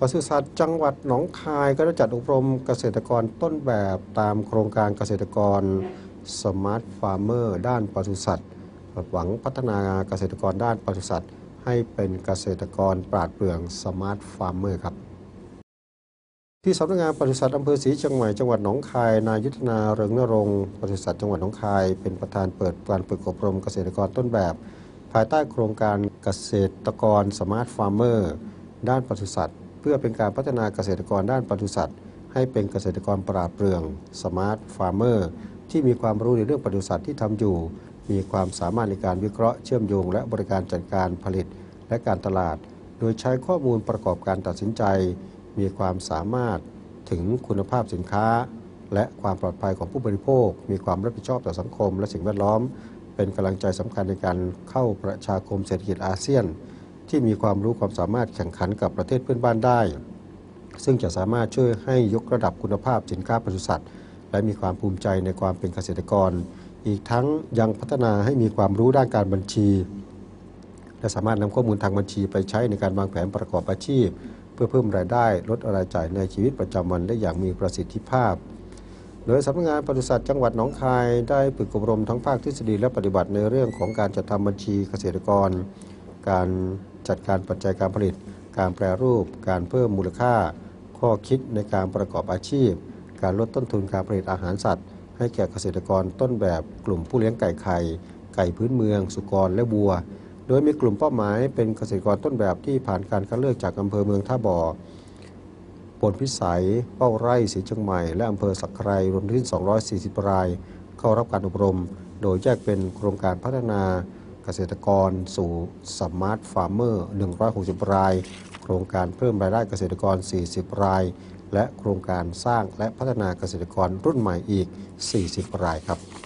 ปศุสัตว์จังหวัดหนองคายก็ได้จัดอบรมเกษตรกรต้นแบบตามโครงการเกษตรกรสมาร์ทฟาร์มเมอร์ด้านปศุสัตว์หวังพัฒนาเกษตรกรด้านปศุสัตว์ให้เป็นเกษตรกรปราดเปรื่องสมาร์ทฟาร์มเมอร์ครับ ที่สำนักงานปศุสัตว์อำเภอศรีเชียงใหม่จังหวัดหนองคาย นายยุทธนาเริงนรงค์ปศุสัตว์จังหวัดหนองคาย เป็นประธานเปิดการฝึกอบรมเกษตรกรต้นแบบ ภายใต้โครงการเกษตรกรสมาร์ทฟาร์มเมอร์ด้านปศุสัตว์ พื่อเป็นการพัฒนาเกษตรกรด้านปศุสัตว์ให้เป็นเกษตรกรปราดเปรื่องสมาร์ทฟาร์เมอร์ที่มีความรู้ในเรื่องปศุสัตว์ที่ทำอยู่ มีความสามารถในการวิเคราะห์เชื่อมโยง และบริการจัดการผลิตและการตลาด โดยใช้ข้อมูลประกอบการตัดสินใจ มีความสามารถถึงคุณภาพสินค้า และความปลอดภัยของผู้บริโภค มีความรับผิดชอบต่อสังคม และสิ่งแวดล้อม เป็นกำลังใจสำคัญในการเข้าประชาคมเศรษฐกิจอาเซียน ที่มีความรู้ความสามารถแข่งขันกับประเทศเพื่อนบ้านได้ ซึ่งจะสามารถช่วยให้ยกระดับคุณภาพสินค้าปศุสัตว์และมีความภูมิใจในความเป็นเกษตรกร อีกทั้งยังพัฒนาให้มีความรู้ด้านการบัญชี และสามารถนำข้อมูลทางบัญชีไปใช้ในการวางแผนประกอบอาชีพ เพื่อเพิ่มรายได้ลดรายจ่ายในชีวิตประจำวันได้อย่างมีประสิทธิภาพโดยสำนักงานปศุสัตว์จังหวัดหนองคายได้ฝึกอบรมทั้งภาคทฤษฎีและปฏิบัติในเรื่องของการจัดทำบัญชีเกษตรกร การจัดการปัจจัยการผลิต การแปรรูป การเพิ่มมูลค่า ข้อคิดในการประกอบอาชีพ การลดต้นทุนการผลิตอาหารสัตว์ ให้แก่เกษตรกรต้นแบบกลุ่มผู้เลี้ยงไก่ไข่ ไก่พื้นเมือง สุกรและวัว โดยมีกลุ่มเป้าหมายเป็นเกษตรกรต้นแบบที่ผ่านการคัดเลือกจากอำเภอเมืองท่าบ่อปนพิสัย เป้าไร่ศรีเชียงใหม่ และอำเภอสักไครรวมทั้งสิ้น240 ราย เข้ารับการอบรม โดยแยกเป็นโครงการพัฒนา เกษตรกรสู่สมาร์ทฟาร์มเมอร์ 160 ราย โครงการเพิ่มรายได้เกษตรกร 40 ราย และโครงการสร้างและพัฒนาเกษตรกรรุ่นใหม่อีก 40 รายครับ